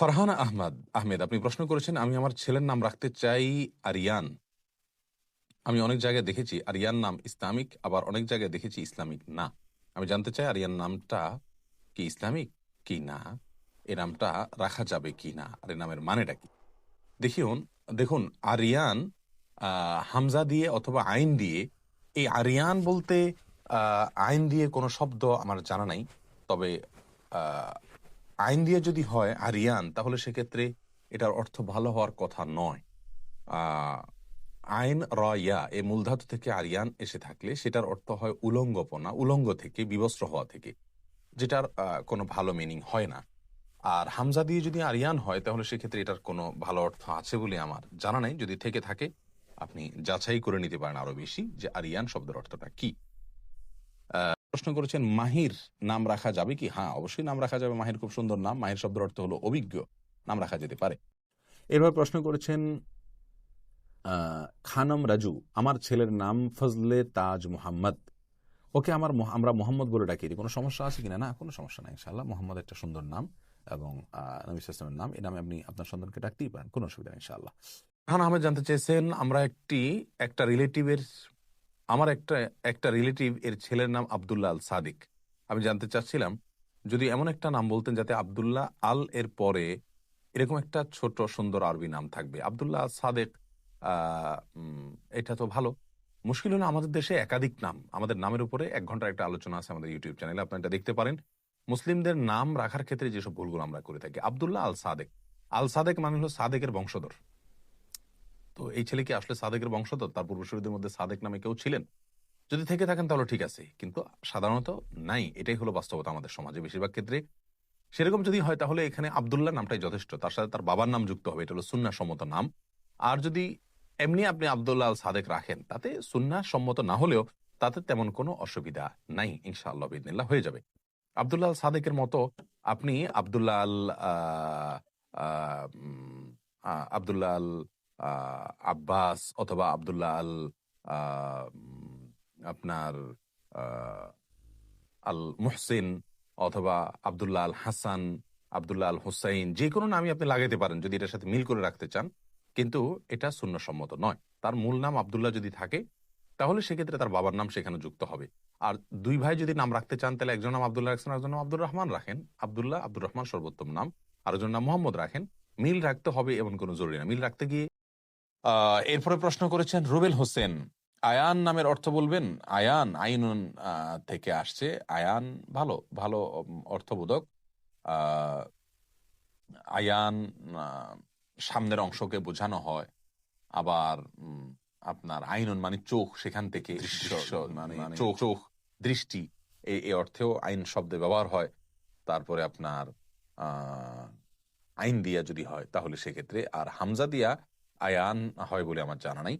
ফারহানা আহমদ, আহমেদ, আপনি প্রশ্ন করেছেন, আমি আমার ছেলের নাম রাখতে চাই আরিয়ান। আমি অনেক জায়গায় দেখেছি, আরিয়ান নাম ইসলামিক, আবার অনেক জায়গায় দেখেছি ইসলামিক না। আমি জানতে চাই আরিয়ান নামটা কি ইসলামিক কি না? এ নামটা রাখা যাবে কি না? আর এ নামের মানেটা কি? দেখিউন, দেখুন, আরিয়ান হামজা দিয়ে অথবা আইন দিয়ে, এই আরিয়ান বলতে আইন দিয়ে কোনো শব্দ আমার জানা নাই, তবে আইন দিয়ে যদি হয় আরিয়ান, তাহলে সেক্ষেত্রে এটার অর্থ ভালো হওয়ার কথা নয়। আইন র ইয়া এই মূলধাতু থেকে আরিয়ান এসে থাকলে সেটার অর্থ হয় উলঙ্গপনা, উলঙ্গ থেকে, বিবস্ত্র হওয়া থেকে, যেটার কোনো ভালো মিনিং হয় না। আর হামজা দিয়ে যদি আরিয়ান হয়, তাহলে সেক্ষেত্রে এটার কোনো ভালো অর্থ আছে বলে আমার জানা নাই। যদি থেকে থাকে, আপনি যাচাই করে নিতে পারেন আরও বেশি যে আরিয়ান শব্দের অর্থটা কি। প্রশ্ন করেছেন, মাহির নাম রাখা যাবে কি? হ্যাঁ অবশ্যই নাম রাখা যাবে। মাহির খুব সুন্দর নাম। মাহির শব্দের অর্থ হলো অভিজ্ঞ। নাম রাখা যেতে পারে। এরপর প্রশ্ন করেছেন খানম রাজু, আমার ছেলের নাম ফজলে তাজ মোহাম্মদ। ওকে আমার আমরা মোহাম্মদ বলে ডাকি। কোনো সমস্যা আছে কিনা? না, কোনো সমস্যা নাই ইনশাল্লাহ মোহাম্মদ একটা সুন্দর নাম এবং নবী ইসলামের নাম। এই নামে আপনি আপনার সন্তানকে ডাকতেই পারেন। কোনো অসুবিধা নেই, ইনশাআল্লাহ। হান আহমেদ জানতে চেয়েছেন, আমরা একটি, একটা রিলেটিভের আমার একটা একটা রিলেটিভ এর ছেলের নাম আব্দুল্লাহ আল সাদিক। আমি জানতে চাচ্ছিলাম, যদি এমন একটা নাম বলতেন যাতে আব্দুল্লাহ আল এর পরে এরকম একটা ছোট সুন্দর আরবি নাম থাকবে। আব্দুল্লাহ সাদেক এটা তো ভালো। মুশকিল হলো আমাদের দেশে একাধিক নাম। আমাদের নামের উপরে এক ঘণ্টার একটা আলোচনা আছে আমাদের ইউটিউব চ্যানেলে আপনারা এটা দেখতে পারেন। মুসলিমদের নাম রাখার ক্ষেত্রে যেসব ভুলগুলো আমরা করে থাকি, আব্দুল্লাহ আল সাদেক। আল সাদেক মানে হলো সাদেকের বংশধর। তো এই ছেলে কি আসলে সাদেকের বংশধর? তার পূর্বসূরীদের মধ্যে সাদেক নামে কেউ ছিলেন? যদি থেকে থাকেন তাহলে ঠিক আছে, কিন্তু সাধারণত নাই। এটাই হলো বাস্তবতা আমাদের সমাজে বেশিরভাগ ক্ষেত্রে। সেরকম যদি হয় তাহলে এখানে আবদুল্লাহ নামটাই যথেষ্ট। তার সাথে তার বাবার নাম যুক্ত হবে, এটা হলো সুন্না সম্মত নাম। আর যদি এমনি আপনি আব্দুল্লাহ আল সাদেক রাখেন, তাতে সুন্না সম্মত না হলেও তাতে তেমন কোনো অসুবিধা নাই, ইনশাআল্লাহ বিদিনিল্লাহ হয়ে যাবে। আব্দুল্লাহ আল সাদেকের মতো আপনি আব্দুল্লাহ আল আব্দুল্লাহ আল আব্বাস অথবা আব্দুল্লাহ আল আপনার আল মুহসিন অথবা আব্দুল্লাহ আল হাসান, আব্দুল্লাহ আল হুসাইন, যে কোনো নামই আপনি লাগাইতে পারেন যদি এটার সাথে মিল করে রাখতে চান। কিন্তু এটা শূন্যসম্মত নয়। তার মূল নাম আবদুল্লাহ যদি থাকে, তাহলে সেক্ষেত্রে তার বাবার নাম সেখানে যুক্ত হবে। আর দুই ভাই যদি নাম রাখতে চান, তাহলে একজন নাম আব্দুল্লাহ রাখছেন একজন নাম আব্দুর রহমান রাখেন। আব্দুল্লাহ, আব্দুর রহমান সর্বোত্তম নাম। আর একজন নাম মোহাম্মদ রাখেন। মিল রাখতে হবে এমন কোনো জরুরি না। মিল রাখতে গিয়ে এরপরে প্রশ্ন করেছেন রুবেল হোসেন আয়ান নামের অর্থ বলবেন? আয়ান আইনুন থেকে আসছে। আয়ান ভালো ভালো অর্থবোধক। আয়ান সামনের অংশকে বোঝানো হয়। আবার আপনার আইনুন মানে চোখ সেখান থেকে মানে চোখ চোখ। দৃষ্টি এই অর্থেও আইন শব্দে ব্যবহার হয়। তারপরে আপনার আহ, আইন দিয়া যদি হয় তাহলে সেক্ষেত্রে আর হামজা দিয়া আয়ান হয় বলে আমার জানা নাই।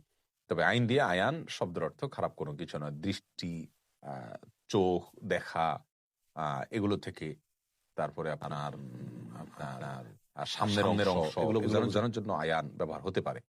তবে আইন দিয়ে আয়ান শব্দের অর্থ খারাপ কোনো কিছু নয়। দৃষ্টি আহ, চোখ দেখা আহ, এগুলো থেকে তারপরে আপনার সামনের অংশ এগুলো বোঝানোর জন্য আয়ান ব্যবহার হতে পারে।